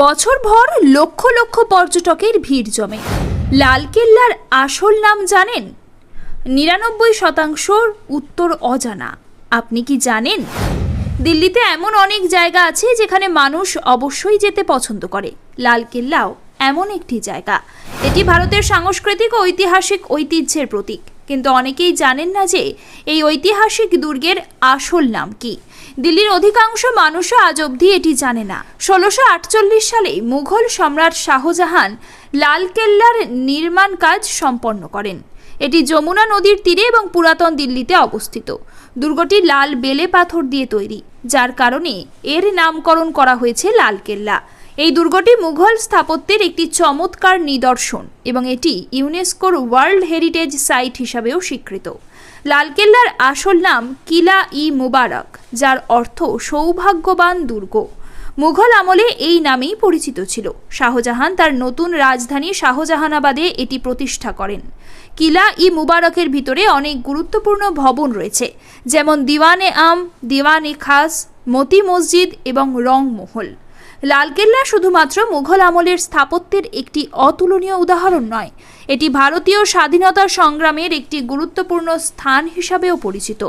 বছরভর লক্ষ লক্ষ পর্যটকের ভিড় জমে। লালকেল্লার আসল নাম জানেন? নিরানব্বই শতাংশর উত্তর অজানা। আপনি কি জানেন? দিল্লিতে এমন অনেক জায়গা আছে যেখানে মানুষ অবশ্যই যেতে পছন্দ করে। লালকেল্লাও এমন একটি জায়গা। এটি ভারতের সাংস্কৃতিক ও ঐতিহাসিক ঐতিহ্যের প্রতীক। কিন্তু অনেকেই জানেন না যে এই ঐতিহাসিক দুর্গের আসল নাম কি। দিল্লির অধিকাংশ মানুষও আজ অবধি এটি জানে না। ষোলোশো আটচল্লিশ সালে মুঘল সম্রাট শাহজাহান লালকেল্লার নির্মাণ কাজ সম্পন্ন করেন। এটি যমুনা নদীর তীরে এবং পুরাতন দিল্লিতে অবস্থিত। দুর্গটি লাল বেলে পাথর দিয়ে তৈরি, যার কারণে এর নামকরণ করা হয়েছে লালকেল্লা। এই দুর্গটি মুঘল স্থাপত্যের একটি চমৎকার নিদর্শন এবং এটি ইউনেস্কোর ওয়ার্ল্ড হেরিটেজ সাইট হিসাবেও স্বীকৃত। লালকেল্লার আসল নাম কিলা ই মুবারক, যার অর্থ সৌভাগ্যবান দুর্গ। মুঘল আমলে এই নামেই পরিচিত ছিল। শাহজাহান তার নতুন রাজধানী শাহজাহানাবাদে এটি প্রতিষ্ঠা করেন। কিলা ই মুবারকের ভিতরে অনেক গুরুত্বপূর্ণ ভবন রয়েছে, যেমন দিওয়ানে আম, দিওয়ানে খাস, মতি মসজিদ এবং রংমহল লালকেল্লা শুধুমাত্র মুঘল আমলের স্থাপত্যের একটি অতুলনীয় উদাহরণ নয়, এটি ভারতীয় স্বাধীনতা সংগ্রামের একটি গুরুত্বপূর্ণ স্থান হিসাবেও পরিচিত।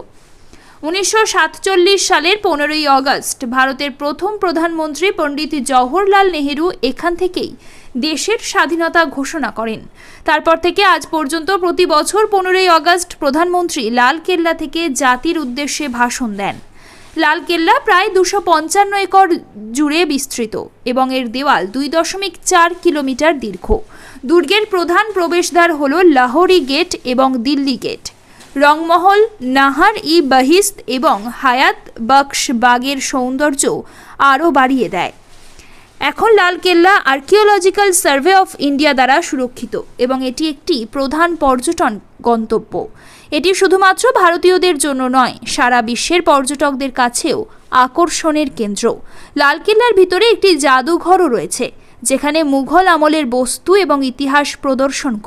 উনিশশো সাতচল্লিশ সালের পনেরোই আগস্ট ভারতের প্রথম প্রধানমন্ত্রী পণ্ডিত জওহরলাল নেহেরু এখান থেকেই দেশের স্বাধীনতা ঘোষণা করেন। তারপর থেকে আজ পর্যন্ত প্রতি বছর পনেরোই আগস্ট প্রধানমন্ত্রী লাল কেল্লা থেকে জাতির উদ্দেশ্যে ভাষণ দেন। লালকেল্লা প্রায় দুশো পঞ্চান্ন একর জুড়ে বিস্তৃত এবং এর দেওয়াল দুই দশমিক চার কিলোমিটার দীর্ঘ। দুর্গের প্রধান প্রবেশদ্বার হল লাহোরি গেট এবং দিল্লি গেট। রংমহল, নাহার ই বাহিস্ত এবং হায়াত বক্স বাগের সৌন্দর্য আরও বাড়িয়ে দেয়। এখন Lal Qila archaeological survey of India দ্বারা সুরক্ষিত এবং এটি একটি প্রধান পর্যটন গন্তব্য। এটি শুধুমাত্র ভারতীয়দের জন্য নয়, সারা বিশ্বের পর্যটকদের কাছেও আকর্ষণের কেন্দ্র। লালকেল্লার ভিতরে একটি জাদুঘরও রয়েছে, যেখানে মুঘল আমলের বস্তু এবং ইতিহাস প্রদর্শন করা